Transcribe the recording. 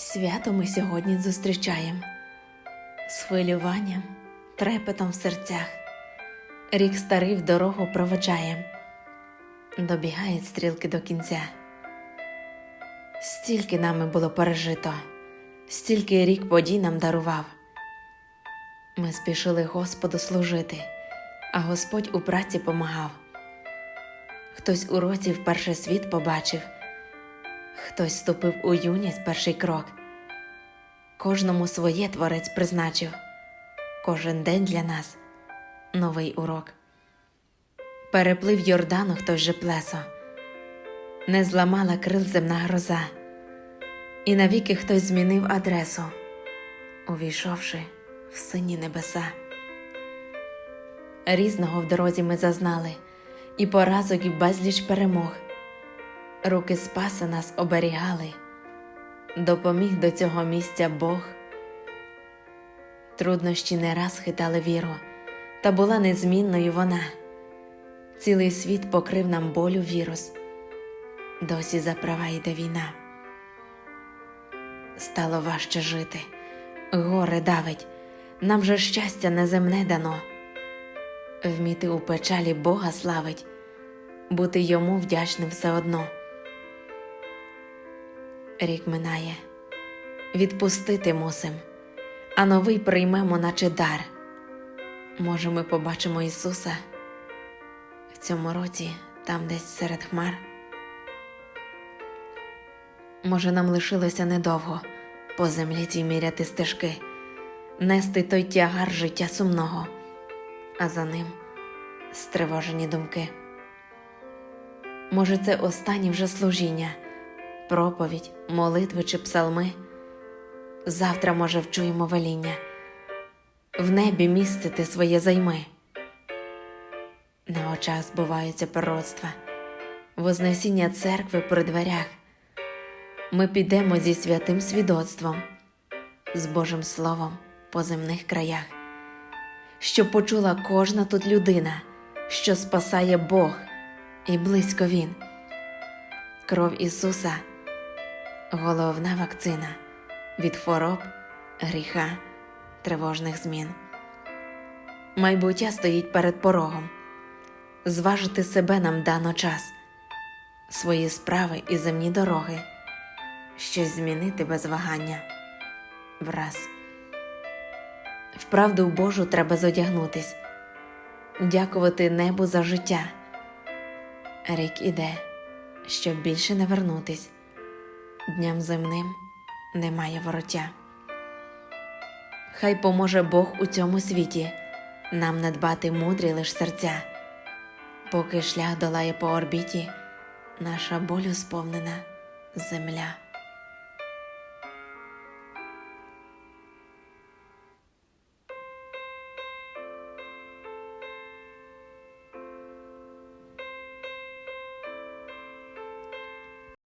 Свято ми сьогодні зустрічаємо з хвилюванням, трепетом в серцях. Рік старий в дорогу проведжаєм, добігають стрілки до кінця. Стільки нами було пережито, стільки рік подій нам дарував. Ми спішили Господу служити, а Господь у праці помагав. Хтось у році вперше світ побачив, хтось ступив у юність перший крок. Кожному своє творець призначив, кожен день для нас новий урок. Переплив Йордану хтось же плесо, не зламала крил земна гроза, і навіки хтось змінив адресу, увійшовши в сині небеса. Різного в дорозі ми зазнали, і поразок, і безліч перемог. Руки Спаса нас оберігали, допоміг до цього місця Бог. Труднощі не раз хитали віру, та була незмінною вона. Цілий світ покрив нам болю вірус, досі за права йде війна. Стало важче жити, горе давить, нам же щастя неземне дано. Вміти у печалі Бога славить, бути йому вдячним все одно. Рік минає, відпустити мусим, а новий приймемо, наче дар. Може, ми побачимо Ісуса в цьому році, там десь серед хмар. Може, нам лишилося недовго по землі цій міряти стежки, нести той тягар життя сумного, а за ним стривожені думки. Може, це останнє вже служіння, проповідь, молитви чи псалми. Завтра, може, вчуємо веління, в небі містити своє займи. На очах збуваються пророцтва, вознесіння церкви при дверях. Ми підемо зі святим свідоцтвом, з Божим Словом по земних краях, щоб почула кожна тут людина, що спасає Бог і близько Він. Кров Ісуса головна вакцина від хвороб, гріха, тривожних змін. Майбуття стоїть перед порогом. Зважити себе нам дано час, свої справи і земні дороги, щось змінити без вагання враз. В Божу треба зодягнутись, дякувати небу за життя. Рік іде, щоб більше не вернутись, дням земним немає вороття. Хай поможе Бог у цьому світі, нам надбати мудрі лиш серця, поки шлях долає по орбіті, наша болю сповнена земля.